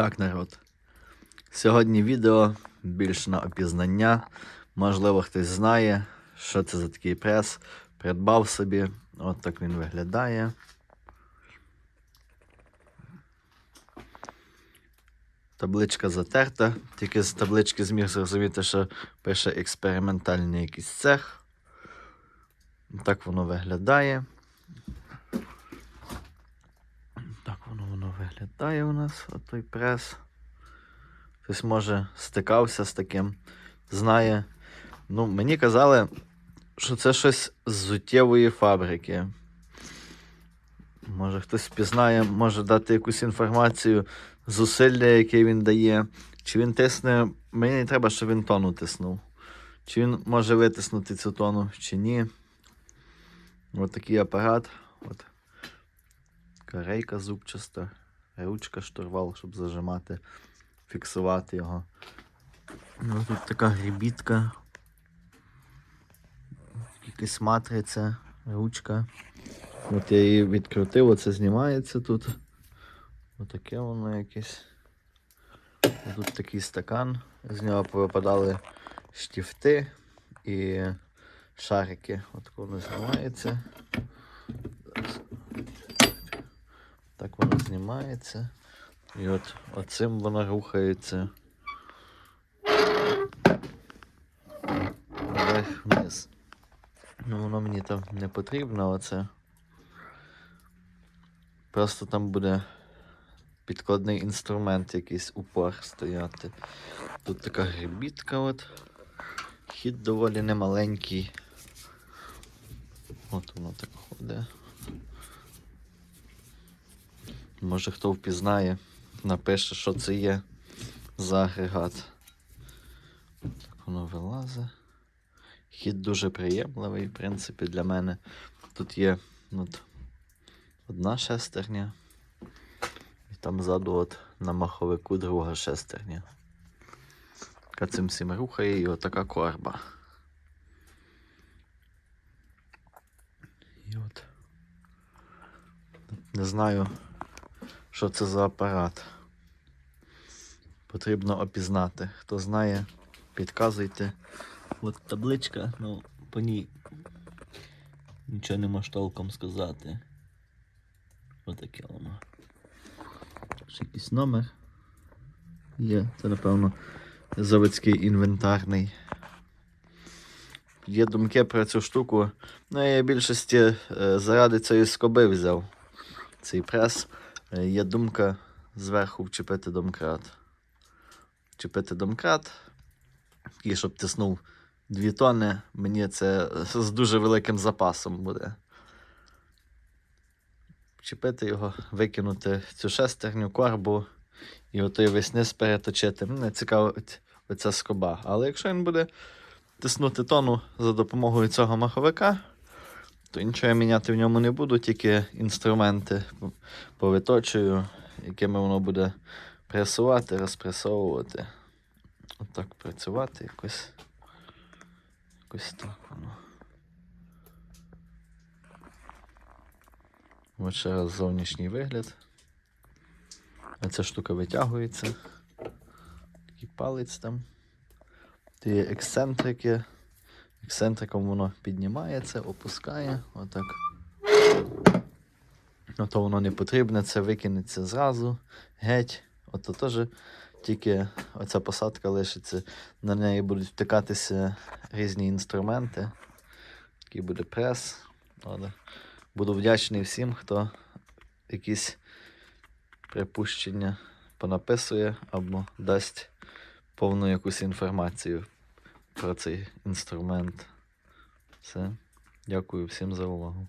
Так, народ. Сьогодні відео більш на опізнання. Можливо, хтось знає, що це за такий прес. Придбав собі. От так він виглядає. Табличка затерта. Тільки з таблички зміг зрозуміти, що пише експериментальний якийсь цех. Так воно виглядає. Так воно воно виглядає у нас, отой прес. Хтось може стикався з таким, знає. Ну, мені казали, що це щось з зуттєвої фабрики. Може хтось впізнає, може дати якусь інформацію, зусилля, яке він дає. Чи він тисне. Мені не треба, щоб він тону тиснув. Чи він може витиснути цю тону, чи ні. Ось такий апарат. От. Карейка зубчаста, ручка штурвал, щоб зажимати, фіксувати його. Ну, тут така грібітка. Якась матриця, ручка. От я її відкрутив, оце знімається тут. Отаке воно якесь. Тут такий стакан, з нього повипадали штифти і шарики. От воно знімається. Так воно знімається. І от оцим воно рухається. Вверх вниз. Ну, воно мені там не потрібно, оце. Просто там буде підкладний інструмент, якийсь упор стояти. Тут така грибітка, от. Хід доволі немаленький. От воно так ходить. Може хто впізнає, напише, що це є за агрегат. Так воно вилазить. Хід дуже приємливий, в принципі, для мене. Тут є от, одна шестерня. І там ззаду от, на маховику друга шестерня. Яка цим всім рухає і отака корба. І от. Не знаю, що це за апарат. Потрібно опізнати. Хто знає, підказуйте. От табличка, ну по ній нічого не можу толком сказати. Отаке воно. Ще якийсь номер. Є, це напевно заводський інвентарний. Є думки про цю штуку. Ну, я більшості е, заради цієї скоби взяв цей прес. Е, Є думка зверху вчепити домкрат. Вчепити домкрат. І щоб тиснув 2 тонни, мені це з дуже великим запасом буде. Вчепити його, викинути цю шестерню, корбу і отой весь низ переточити. Мене цікавить оця скоба. Але якщо він буде тиснути тону за допомогою цього маховика, то нічого я міняти в ньому не буду, тільки інструменти повиточую, якими воно буде пресувати, розпресовувати. Отак працювати якось. Якось так воно. Ось ще раз зовнішній вигляд. Оця штука витягується. Такий палець там. Є ексцентрики. Ексцентриком воно піднімається, опускає. Отак. Ото воно не потрібне, це викинеться зразу, геть. Ото теж тільки оця посадка лишиться, на неї будуть втикатися різні інструменти. Такий буде прес. От. Буду вдячний всім, хто якісь припущення понаписує або дасть повну якусь інформацію про цей інструмент. Все. Дякую всім за увагу.